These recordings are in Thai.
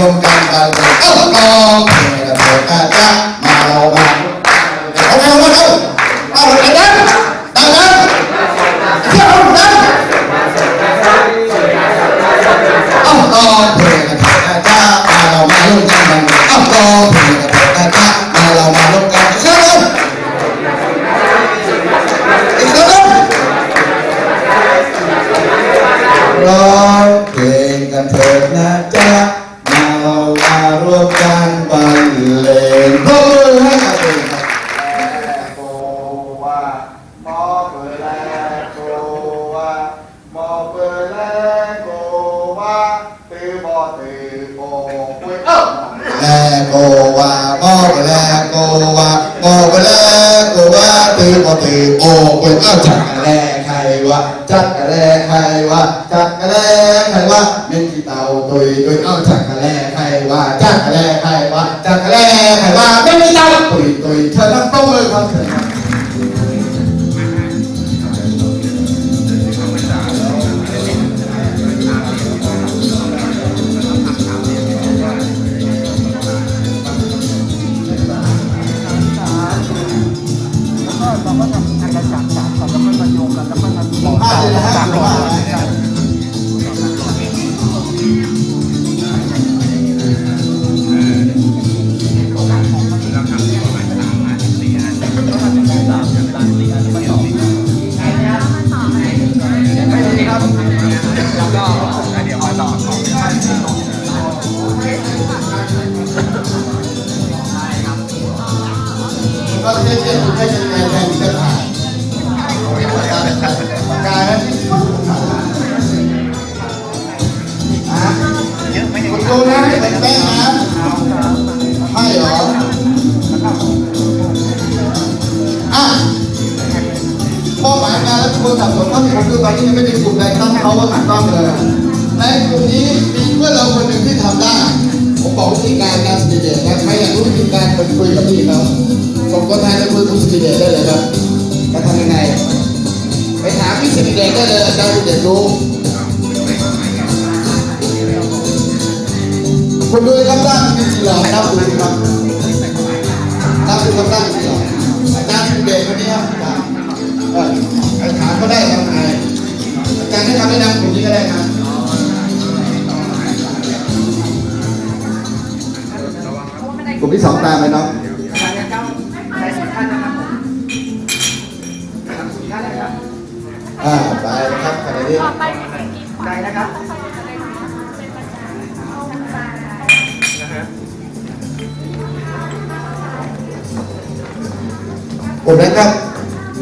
รวมกันกันเลยเอ้าต้องเพลงกันเถิดอาจ้ามาเรามาเอาไปเอาไปเอาเอาไปดังดังดัง เที่ยวดังเอ้ามารามารวมกันกันเลยเอ้าต้องเพลงกันเถิดอาจ้ามาเรามารวมกันเชื่อเลยอีกครั้งหนึ่งร้องเพลงกันเถิดนะมาเรามารวมกันบรรเลงปรบมือให้กับเพลงครับโกวามเบลโกวามเบลโกวาตือบอตือโอปุยเอ้าแลโกวามเบลโกวามเบลโกวาตือบอตือโอปุยเอ้าจักรแลใครวะจักรแลใครวะจัก เตาโดยโดยเอาจากกะแลใครว่าจากกะแลใครว่าจากกะแลใครว่าไม่มีเตาโดยโดยเธอต้องต้องเลยครับ คุณครูนะให้เป็นแป้งนะให้เหรออะข้อหมายการและคุณสับสนข้อที่ผมคือตอนนี้ยังไม่ได้กลุ่มใดตั้งเขาว่าถูกต้องเลยในกลุ่มนี้มีเพื่อนเราคนหนึ่งที่ทำได้ผมบอกวิธีการการสติเดตนะใครอยากรู้วิธีการไปคุยกับพี่เขาส่งตัวแทนไปคุยกับสติเดตได้เลยครับจะทำยังไงไปถามพี่สติเดตได้เลยอาจารย์สติเดตรู้ คุณดูนะครับด้านมีกี่หลอดนับดูสิครับนับดูครับด้านมีกี่หลอดอาจารย์สติเดตคนนี้ครับเออไปถามก็ได้ทำไงอาจารย์ให้คำแนะนำกลุ่มนี้ก็ได้ครับกลุ่มที่สองตามไปเนาะใครสุดท่านาะอ่าไปครับขณะนี้ใจนะครับ กลุ่มนั้นครับ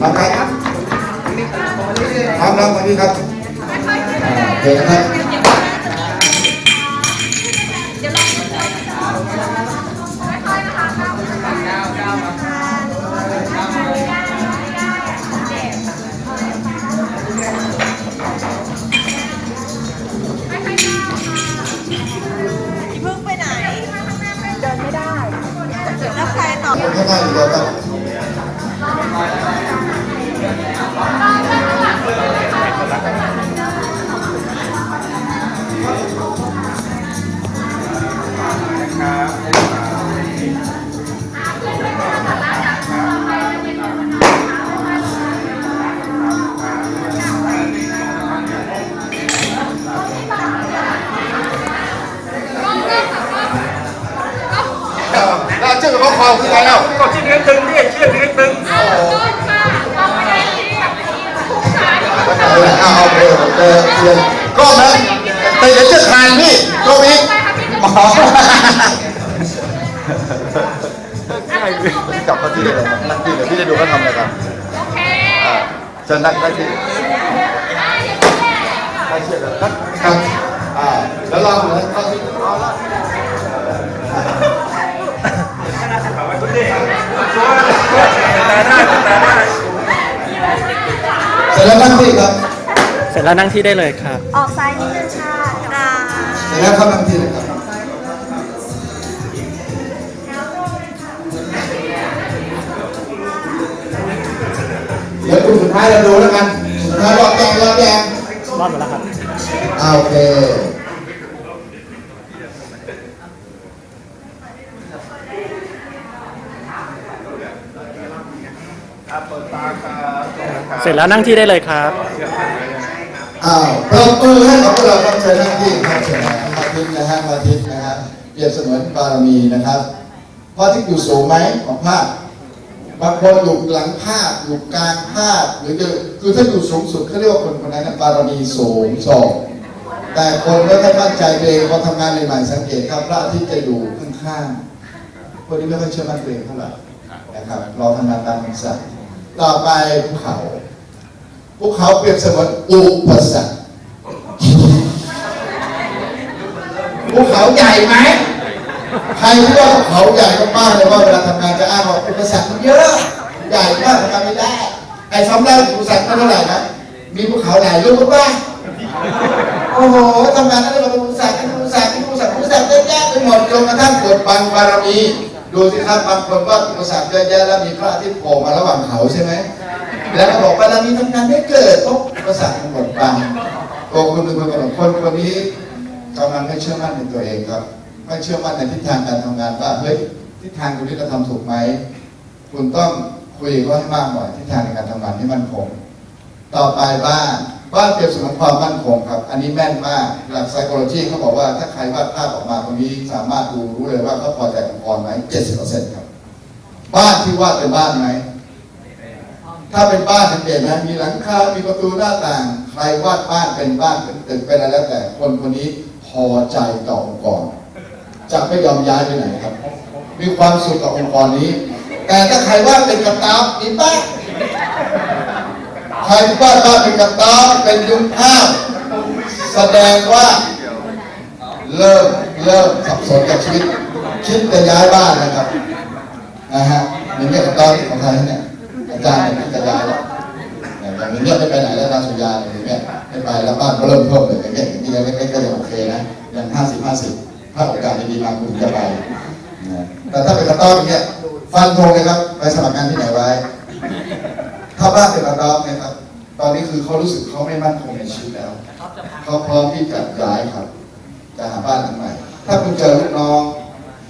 มาคใจครัรับบนี่ตามมาเรื่อยๆพร้อมแล้วมาที่ครับอ่าโอเคนะครับ กับเขาคือไงเล่าก็ชื่อเลี้ยงตึงเนี่ยชื่อเลี้ยงตึงเอาละเอาโอเคโอเคเรียนก็นะแต่เดี๋ยวจะทานพี่ก็อีกหมอจับเขาที่เลยนั่งที่เดี๋ยวพี่จะดูเขาทำอะไรกันอ่าเชิญนั่งได้ที่ให้เชื่อกันครับครับอ่าแล้วลองเลยเข้าที่ แล้วนั่งที่ครับเสร็จแล้วนั่งที่ได้เลยครับ ออกซ้ายนิดนึงค่ะกราเสร็จแล้วเข้านั่งที่เลยครับเดี๋ยวกลุ่มสุดท้ายเราดูแล้วกันสุดท้ายรอบแดงรอบแดงรอดหมดแล้วครับ อ่าโอเค เสร็จแล้วนั่งที่ได้เลยครับ อ้าวปรบมือให้กับพวกเราครับเชิญนั่งที่ครับเชิญนะครับพระอาทิตย์นะฮะพระอาทิตย์นะฮะเปรียบเสมือนบารมีนะครับพระอาทิตย์อยู่สูงไหมของภาพบางคนอยู่หลังภาพอยู่กลางภาพหรือจะคือถ้าอยู่สูงสุดเขาเรียกว่าคนคนนั้นนะบารมีสูงส่งแต่คนไม่ค่อยมั่นใจเองพอทำงานใหม่ๆสังเกตครับพระอาทิตย์จะอยู่ข้างๆคนนี้ไม่ค่อยเชื่อมั่นเองเท่าไหร่นะครับเราทำงานตามคำสั่งต่อไปภูเขา ภูเขาเปรียบเสมือนอุปสรรคภูเขาใหญ่ไหมใครที่ว่าภูเขาใหญ่ก็บ้าเลยว่าเวลาทำงานจะอ้างว่าอุปสรรคมันเยอะ ใหญ่มากทำไม่ได้ ไอ้ทำได้อุปสรรคเท่าไหร่นะมีภูเขาใหญ่ลูกบ้างโอ้โหทำงานนั้นก็เป็นอุปสรรคเป็นอุปสรรคเป็นอุปสรรคอุปสรรคเยอะแยะไปหมดจนกระทั่งปวดบังบารมีดูสิครับบางคนว่าอุปสรรคเยอะแยะแล้วมีพระอาทิตย์โผล่มาระหว่างเขาใช่ไหม แล้วก็บอกบารมีทำงานไม่เกิดเพราะอุปสรรคมันหมดบังตัวคุณเป็นคนคนคนคนนี้กำลังไม่เชื่อมั่นในตัวเองครับ ไม่เชื่อมั่นในทิศทางการทำงานว่าเฮ้ยทิศทางคุณที่เราทำถูกไหมคุณต้องคุยกับเขาให้มากหน่อยทิศทางในการทำงานให้มั่นคงต่อไปบ้านบ้านเปรียบเสมือนความมั่นคงครับ อันนี้แม่นมากหลัก psychology เขาบอกว่าถ้าใครวาดภาพออกมาตรงนี้สามารถดูรู้เลยว่าเขาพอใจองค์กรไหม70%ครับ บ้านที่วาดเป็นบ้านไหม ถ้าเป็นบ้านสังเกตนะมีหลังคา มีประตูหน้าต่าง ใครวาดบ้านเป็นบ้านเป็นตึกเป็นอะไรแล้วแต่คนคนนี้พอใจต่อองค์กร จะไม่ยอมย้ายไปไหนครับ มีความสุขกับองค์กรนี้ แต่ถ้าใครวาดเป็นกระต๊อบมีบ้านใครวาดบ้านเป็นกระต๊อบเป็นยุงข้าวแสดงว่าเริ่มเริ่มสับสนกับชีวิตคิดจะย้ายบ้านนะครับนะฮะนี่เนี่ยตอนของใครเนี่ย อาจารย์เนี่ยจะย้ายแล้วอย่างนี้เนี่ยไม่ไปไหนแล้วอาจารย์สุยานี่ยอย่างเงี้ยไม่ไปแล้วบ้านก็เริ่มเพิ่มเลยอย่างเงี้ยอย่างนี้ยังเล็กๆก็ยังโอเคนะยังห้าสิบห้าสิบถ้าโอกาสดีๆมาคุณจะไปนะแต่ถ้าเป็นกระต๊อบอย่างเงี้ยฟันธงเลยครับไปสมัครงานที่ไหนไว้ ถ้าบ้านเป็นกระต๊อบเนี่ยครับตอนนี้คือเขารู้สึกเขาไม่มั่นคงในชีวิตแล้วเขาพร้อมที่จะย้ายครับ จะหาบ้านหลังใหม่ ถ้าคุณเจอลูกน้อง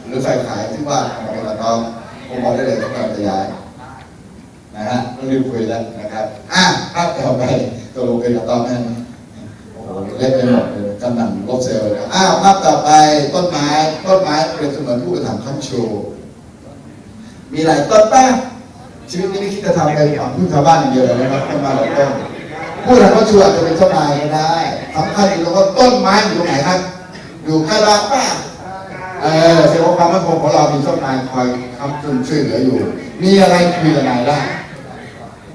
หรือฝ่ายขายที่ว่าเป็นกระต๊อบผมบอกได้เลยว่าเราจะย้าย นะฮะต้องรีบคุยแล้วนะครับอะภาพต่อไปตัวลงเป็นกระต๊อบนั่นโอ้โหเล่นไปหมดเลยกำลังลบเซลล์เลยอ้าวภาพต่อไปต้นไม้ต้นไม้เปรียบเสมือนผู้กระทำขั้นโชว์มีหลายต้นป้าชีวิตนี้ไม่คิดจะทำอะไรหวังพึ่งชาวบ้านอย่างเดียวเลยนะครับต้นไม้หลายต้นผู้ทำขั้นโชว์อาจจะเป็นเจ้านายก็ได้สำคัญอยู่ตรงว่าต้นไม้อยู่ตรงไหนครับอยู่ใกล้บ้านป้าเออเสียว่าความมั่นคงของเรามีเจ้านายคอยคำจุนช่วยเหลืออยู่ มีอะไรคุยกับนายได้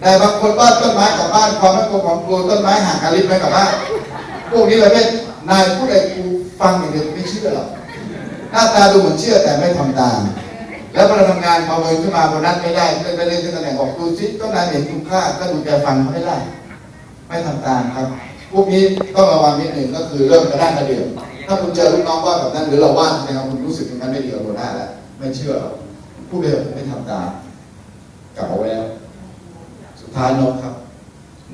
แต่บางคนบ้าต้นไม้กับบ้านความมั่นคงของกูต้นไม้ห่างกันลิบไหมกับบ้านพวกนี้เลยเป็นายพูดอะไรกูฟังอย่างเดียวไม่เชื่อหรอกหน้าตาดูเหมือนเชื่อแต่ไม่ทำตาม แล้วพอเราทำงานประเมินขึ้นมาบนนั้นไม่ได้เลื่อนไปเรื่อยขึ้นตำแหน่งบอกดูซิต้นนายเห็นคุณค่าก็ดูแกฟังไม่ได้ไม่ทำตามครับพวกนี้ต้องระวังนิดหนึ่งก็คือเริ่มกระด้างกระเดื่องถ้าคุณเจอลูกน้องว่าแบบนั้นหรือเราว่าใช่ไหมครับคุณรู้สึกอย่างนั้นไม่ดีกับหัวหน้าแล้วไม่เชื่อหรอกผู้เดิมไม่ทำตามกลับเอาไว้แล้ว สุดท้ายนกครับ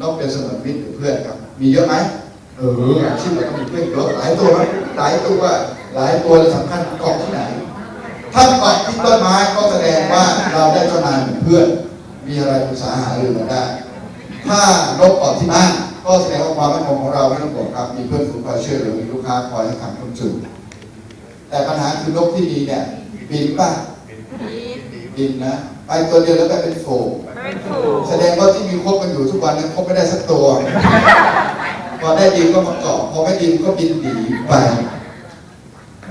นกเป็นเสมือนมิตรหรือเพื่อนครับ มีเยอะไหมเอออาชีพเราก็มีเพื่อนเยอะหลายตัวไหมหลายตัวหลายตัวและสำคัญเกาะที่ไหนถ้าเกาะที่ต้นไม้ก็แสดงว่าเราได้เจ้านายเป็นเพื่อน มีอะไรปรึกษาหารือกันได้ ถ้านกเกาะที่บ้านก็แสดงว่าความมั่นคงของเราไม่ต้องห่วงครับ มีเพื่อนฝูงคอยช่วยเหลือมีลูกค้าคอยให้คำคุ้นจุนแต่ปัญหาคือนกที่ดีเนี่ยบินป่ะบินนะ ไปตัวเดียวแล้วก็เป็นฝูงแสดงว่าที่มีคบกันอยู่ทุกวันนั้นคบไม่ได้สักตัว พอได้ดีก็มาเกาะพอไม่ดีก็บินหนีไป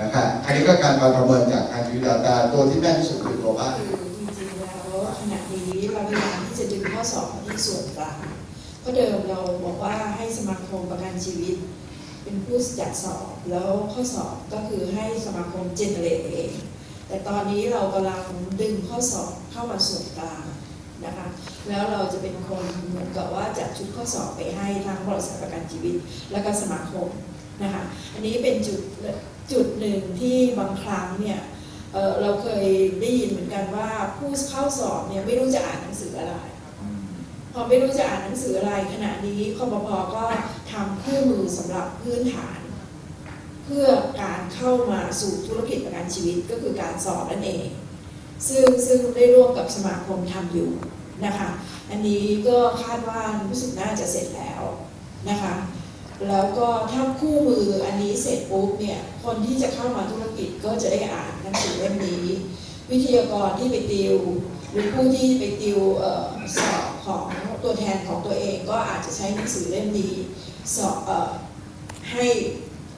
นะครับอันนี้ก็การประเมินจากทางวิทยาตาตัวที่แม่นที่สุดคือตัวบ้านคือจริงๆแล้วขณะนี้เราพยายามที่จะดึงข้อสอบมาที่ส่วนกลางเพราะเดิมเราบอกว่าให้สมาคมประกันชีวิต เป็นผู้จัดสอบแล้วข้อสอบก็คือให้สมาคมเจเนเรตเอง แต่ตอนนี้เรากำลังดึงข้อสอบเข้ามาส่วนกลางนะคะแล้วเราจะเป็นคนเหมือนกับว่าจัดชุดข้อสอบไปให้ทั้งบริษัทประกันชีวิต และก็สมาคมนะคะอันนี้เป็นจุดจุดหนึ่งที่บางครั้งเนี่ยเเราเคยได้ยินเหมือนกันว่าผู้เข้าสอบเนี่ยไม่รู้จะอ่านหนังสืออะไร พอไม่รู้จะอ่านหนังสืออะไรขณะนี้คอปพก็ทำคู่มือสำหรับพื้นฐาน พื่อการเข้ามาสู่ธุรกิจประกันชีวิตก็คือการสอบนั่นเอง ซึ่งซึ่งได้ร่วมกับสมาคมทำอยู่นะคะ อันนี้ก็คาดว่ารู้สึกน่าจะเสร็จแล้วนะคะ แล้วก็ถ้าคู่มืออันนี้เสร็จปุ๊บเนี่ยคนที่จะเข้ามาธุรกิจก็จะได้อ่านหนังสือเล่มนี้ วิทยากรที่ไปติว หรือผู้ที่ไปติวออสอบของตัวแทนของตัวเอง ก็อาจจะใช้หนังสือเล่มนี้สอบออให้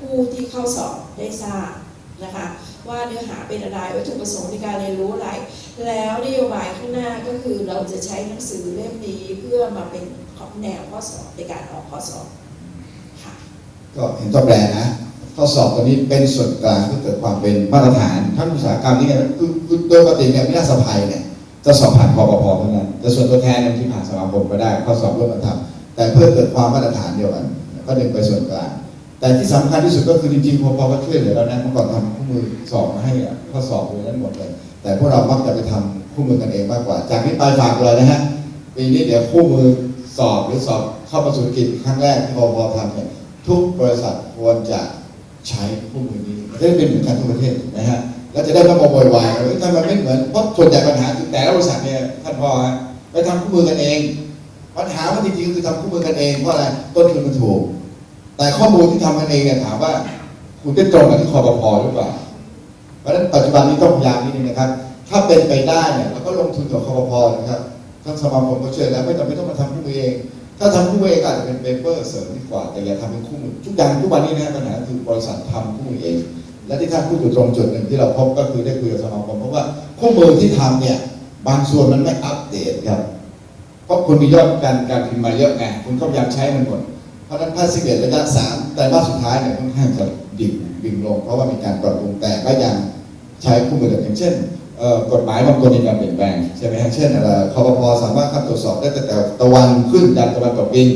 ผู้ที่เข้าสอบได้ทราบนะคะว่าเนื้อหาเป็นอะไรวัตถุประสงค์ในการเรียนรู้อะไร แล้วนโยบายข้างหน้าก็คือเราจะใช้หนังสือเล่มนี้เพื่อมาเป็นของแนวข้อสอบในการออกข้อสอบค่ะก็เห็นตัวแปรนะข้อสอบตัวนี้เป็นส่วนกลางเพื่อเกิดความเป็นมาตรฐานทั้งอุตสาหกรรมนี้ไงคือคือโดยปกติเนี่ยวิทยาสภัยเนี่ยจะสอบผ่านคอปพเท่านั้นแต่ส่วนตัวแทนเนี่ยที่ผ่านสมาคมก็ได้ข้อสอบร่วมกันทำแต่เพื่อเกิดความมาตรฐานเดียวกันก็ดึงไปส่วนกลาง แต่ที่สำคัญที่สุดก็คือจริงๆพอพอก็ช่วยเหลือแล้วนะเมื่อก่อนทำคู่มือสอบมาให้ข้อสอบเลยนั้นหมดเลย แต่พวกเรามักจะไปทำคู่มือกันเองมากกว่า จากนี้ไปฝากเลยนะฮะปีนี้เดี๋ยวคู่มือสอบหรือสอบเข้าประสุกิจครั้งแรกที่พอพอทำเนี่ยทุกบริษัทควรจะใช้คู่มือนี้จะได้เป็นเหมือนกันทุกประเทศถูกไหมฮะแล้วจะได้ไม่มาโวยวายว่าเอ้ยทำไมไม่เหมือนเพราะส่วนใหญ่ปัญหาแต่ละบริษัทเนี่ยท่านพ่อฮะไปทำคู่มือกันเอง ปัญหามันจริงๆก็คือทำคู่มือกันเองเพราะอะไรต้นทุนมันถูก แต่ข้อมูลที่ทำกันเองเนี่ยถามว่า คุณได้ตรงกับที่คอปพหรือเปล่า เพราะฉะนั้นปัจจุบันนี้ต้องพยายามนิดนึงนะครับ ถ้าเป็นไปได้เนี่ยเราก็ลงทุนกับคอปพนะครับทั้งสมาคมก็ช่วยแล้วไม่จำเป็นต้องมาทำคู่มือเอง ถ้าทำคู่มือเองก็อาจจะเป็นเปเปอร์เสริมดีกว่า แต่อย่าทำเป็นคู่มือทุกอย่างทุกวันนี้นะปัญหาคือบริษัททำคู่มือเอง และที่ท่านพูดอยู่ตรงจุดหนึ่งที่เราพบก็คือได้คุยกับสมาคมเพราะว่าคู่มือที่ทำเนี่ยบางส่วนมันไม่อัปเดตครับ เพราะคุณมียอดการการพิมพ์มาเยอะไงคุณก็พยายามใช้มันหมด ราะนั้นถ้าสิบเอ็ดระยะสามแต่ว่าสุดท้ายเนี่ยค่อนข้างจะดิ่งดิ่งลง เพราะว่ามีการปรับปรุงแต่ก็ยังใช้คู่มือเดิมอย่างเช่นกฎหมายบางตัวมีการเปลี่ยนแปลงใช่ไหมฮะเช่นอะไรคอปพสามารถเข้าตรวจสอบได้แต่แต่ตะวันขึ้นยันตะวันตกดิน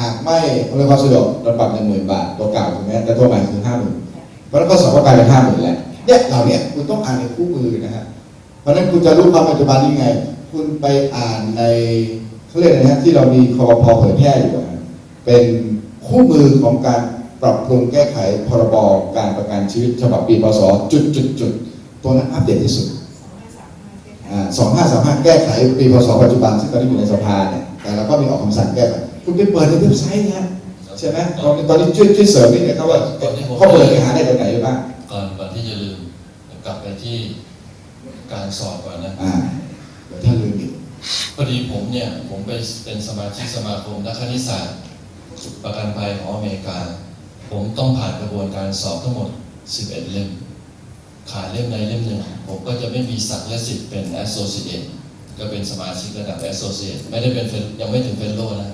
หากไม่อำนวยความสะดวกโดนปรับหนึ่งหมื่นบาทตัวเก่าถูกไหมแต่ตัวใหม่คือห้าหมื่นเพราะนั้นข้อสอบก็กลายเป็นห้าหมื่นแล้วเนี่ยเหล่าเนี้ยคุณต้องอ่านในคู่มือนะฮะเพราะนั้นคุณจะรู้ความปัจจุบันนี้ไง คุณไปอ่านในเขาเรียกอะไรนะฮะที่เรามีคอปพเผยแพร่อยู่เป็น คู่มือของการปรับปรุงแก้ไขพรบการประกันชีวิตฉบับปีพศจุดจุดจุดตัวนั้นอัปเดตที่สุดสองห้าสามห้าแก้ไขปีพศปัจจุบันซึ่งตอนนี้อยู่ในสภาเนี่ยแต่เราก็มีออกคำสั่งแก้ไขคุณไปเปิดในเว็บไซต์นะใช่ไหมตอนนี้ตอนนี้ช่วยช่วยเสริมนิดหนึงครับว่าข้อมูลไปหาได้ตรงไหนบ้างก่อนก่อนที่จะลืมกลับไปที่การสอบก่อนนะอ่าเดี๋ยวท่านลืมอีกพอดีผมเนี่ยผมเป็นเป็นสมาชิกสมาคมนักคณิตศาสตร์ ประกันภัยของอเมริกา ผมต้องผ่านกระบวนการสอบทั้งหมด 11 เล่ม ขาดเล่มใดเล่มหนึ่ง ผมก็จะไม่มีศักและสิทธิ์เป็น associate ก็เป็นสมาชิกระดับ associate ไม่ได้เป็นยังไม่ถึง fellow นะ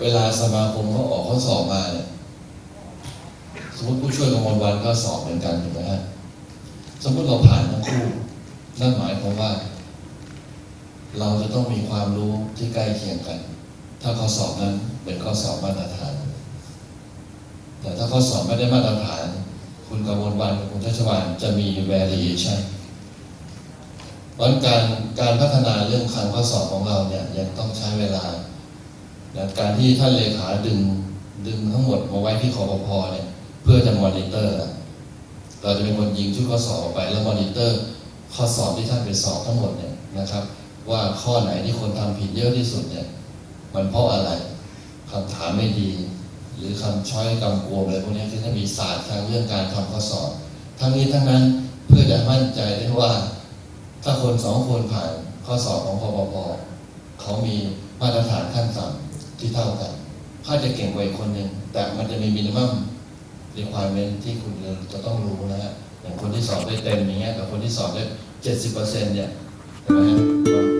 เวลาสมาคมเขาออกข้อสอบมาเนี่ยสมมติผู้ช่วยกมลวันก็สอบเหมือนกันถูกไหมฮะสมมติเราผ่านทั้งคู่ นั่นหมายความว่า เราจะต้องมีความรู้ที่ใกล้เคียงกัน ถ้าข้อสอบนั้นเป็นข้อสอบมาตรฐาน แต่ถ้าข้อสอบไม่ได้มาตรฐาน คุณกมลวันคุณชัชวานจะมี variation เพราะงั้นการการพัฒนาเรื่องคำข้อสอบของเราเนี่ยยังต้องใช้เวลาและการที่ท่านเลขาดึงดึงทั้งหมดมาไว้ที่คอปพเนี่ยเพื่อจะมอนิเตอร์อะเราจะเป็นคนยิงชุดข้อสอบออกไปแล้วมอนิเตอร์ ข้อสอบที่ท่านไปสอบทั้งหมดเนี่ยนะครับ ว่าข้อไหนที่คนทำผิดเยอะที่สุดเนี่ย มันเพราะอะไรคำถามไม่ดี หรือคำช้อยกำกวมอะไรพวกนี้ที่จะมีศาสตร์ทางเรื่องการทำข้อสอบ ทั้งนี้ทั้งนั้นเพื่อจะมั่นใจได้ว่า ถ้าคนสองคนผ่านข้อสอบของคอปพเขามีมาตรฐานขั้นต่ำที่เท่ากันเขาจะเก่งกว่าอีกคนหนึ่งแต่มันจะมีมินิมัม requirement ที่คุณจะต้องรู้นะฮะอย่างคนที่สอบได้เต็มอย่างเงี้ยกับคนที่สอบได้เจ็ดสิบเปอร์เซ็นต์เนี่ยเห็นไหมฮะ